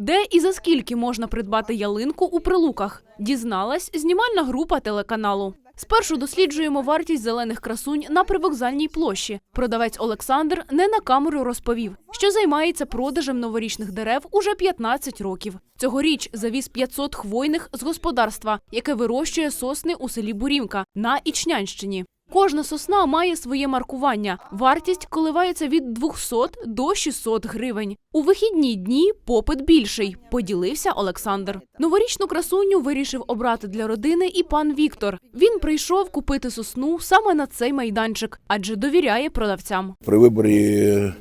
Де і за скільки можна придбати ялинку у прилуках? Дізналась знімальна група телеканалу. Спершу досліджуємо вартість зелених красунь на привокзальній площі. Продавець Олександр не на камеру розповів, що займається продажем новорічних дерев уже 15 років. Цьогоріч завіз 500 хвойних з господарства, яке вирощує сосни у селі Бурівка на Ічнянщині. Кожна сосна має своє маркування. Вартість коливається від 200 до 600 гривень. У вихідні дні попит більший, поділився Олександр. Новорічну красуню вирішив обрати для родини і пан Віктор. Він прийшов купити сосну саме на цей майданчик, адже довіряє продавцям. При виборі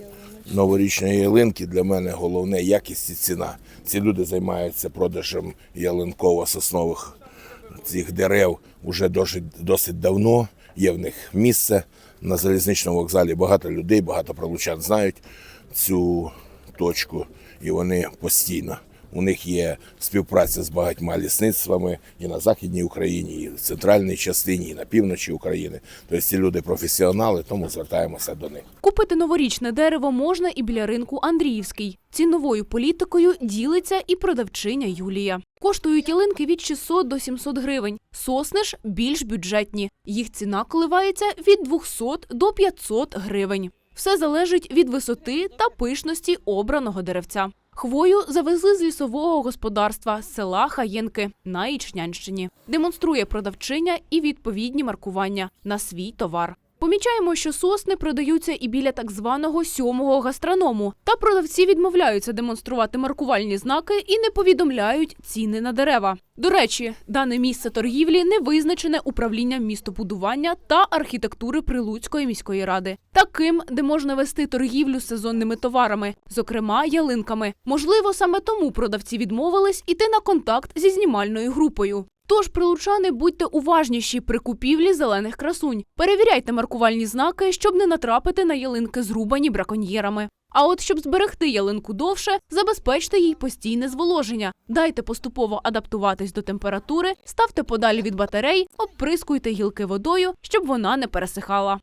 новорічної ялинки для мене головне якість і ціна. Ці люди займаються продажем ялинково-соснових цих дерев уже досить, досить давно. Є в них місце на залізничному вокзалі. Багато людей, багато пролучан знають цю точку, і вони постійно. У них є співпраця з багатьма лісництвами і на західній Україні, і в центральній частині, і на півночі України. Тобто ці люди професіонали, тому звертаємося до них. Купити новорічне дерево можна і біля ринку Андріївський. Ціновою політикою ділиться і продавчиня Юлія. Коштують ялинки від 600 до 700 гривень. Сосни ж більш бюджетні. Їх ціна коливається від 200 до 500 гривень. Все залежить від висоти та пишності обраного деревця. Хвою завезли з лісового господарства села Хаєнки на Ічнянщині. Демонструє продавчиня і відповідні маркування на свій товар. Помічаємо, що сосни продаються і біля так званого сьомого гастроному. Та продавці відмовляються демонструвати маркувальні знаки і не повідомляють ціни на дерева. До речі, дане місце торгівлі не визначене управлінням містобудування та архітектури Прилуцької міської ради, таким, де можна вести торгівлю з сезонними товарами, зокрема ялинками. Можливо, саме тому продавці відмовились іти на контакт зі знімальною групою. Тож, прилучани, будьте уважніші при купівлі зелених красунь. Перевіряйте маркувальні знаки, щоб не натрапити на ялинки, зрубані браконьєрами. А от щоб зберегти ялинку довше, забезпечте їй постійне зволоження. Дайте поступово адаптуватись до температури, ставте подалі від батарей, обприскуйте гілки водою, щоб вона не пересихала.